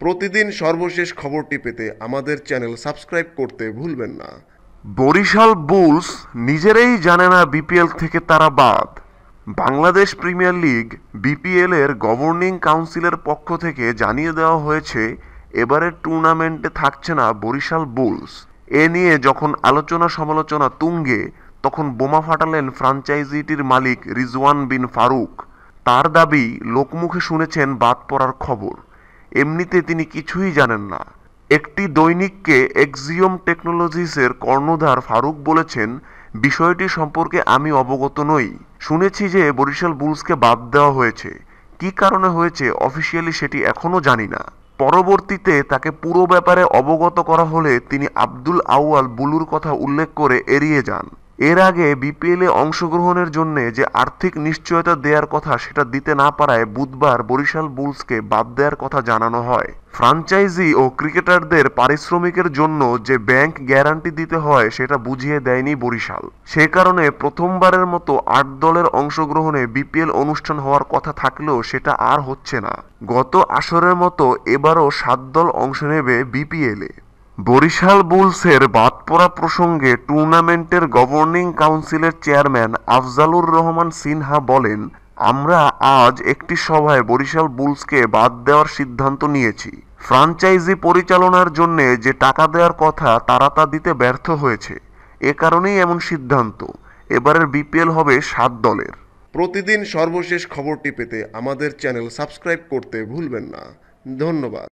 প্রতিদিন সর্বশেষ খবরটি পেতে আমাদের চ্যানেল সাবস্ক্রাইব করতে ভুলবেন না। বরিশাল বুলস নিজেরাই জানে না বিপিএল থেকে তারা বাদ। বাংলাদেশ প্রিমিয়ার লিগ বিপিএল এর গভর্নিং কাউন্সিলের পক্ষ থেকে জানিয়ে দেওয়া হয়েছে, এবারের টুর্নামেন্টে থাকছে না বরিশাল বুলস। এ নিয়ে যখন আলোচনা সমালোচনা তুঙ্গে, তখন বোমা ফাটালেন ফ্রাঞ্চাইজিটির মালিক রিজওয়ান বিন ফারুক। তার দাবি, লোকমুখে শুনেছেন বাদ পড়ার খবর। এমনিতে তিনি কিছুই জানেন না। একটি দৈনিককে এক্সিওম টেকনোলজিসের কর্ণধার ফারুক বলেছেন, বিষয়টি সম্পর্কে আমি অবগত নই। শুনেছি যে বরিশাল বুলসকে বাদ দেওয়া হয়েছে। কী কারণে হয়েছে অফিসিয়ালি সেটি এখনও জানি না। পরবর্তীতে তাকে পুরো ব্যাপারে অবগত করা হলে তিনি আব্দুল আউয়াল বুলুর কথা উল্লেখ করে এড়িয়ে যান। এর আগে বিপিএল অংশগ্রহণের জন্য যে আর্থিক নিশ্চয়তা দেওয়ার কথা সেটা দিতে না পারায় বুধবার বরিশাল বুলসকে বাদ দেওয়ার কথা জানানো হয়। ফ্রাঞ্চাইজি ও ক্রিকেটারদের পারিশ্রমিকের জন্য যে ব্যাংক গ্যারান্টি দিতে হয় সেটা বুঝিয়ে দেয়নি বরিশাল। সে কারণে প্রথমবারের মতো আট দলের অংশগ্রহণে বিপিএল অনুষ্ঠান হওয়ার কথা থাকলেও সেটা আর হচ্ছে না। গত আসরের মতো এবারও সাত দল অংশ নেবে বিপিএলে। বরিশাল বুলসের বাদ পড়া প্রসঙ্গে টুর্নামেন্টের গভর্নিং কাউন্সিলের চেয়ারম্যান আফজালুর রহমান সিনহা বলেন, আমরা আজ একটি সভায় বরিশাল বুলসকে বাদ দেওয়ার সিদ্ধান্ত নিয়েছি। ফ্রাঞ্চাইজি পরিচালনার জন্য যে টাকা দেওয়ার কথা তারা তা দিতে ব্যর্থ হয়েছে। এ কারণেই এমন সিদ্ধান্ত। এবারের বিপিএল হবে সাত দলের। প্রতিদিন সর্বশেষ খবরটি পেতে আমাদের চ্যানেল সাবস্ক্রাইব করতে ভুলবেন না। ধন্যবাদ।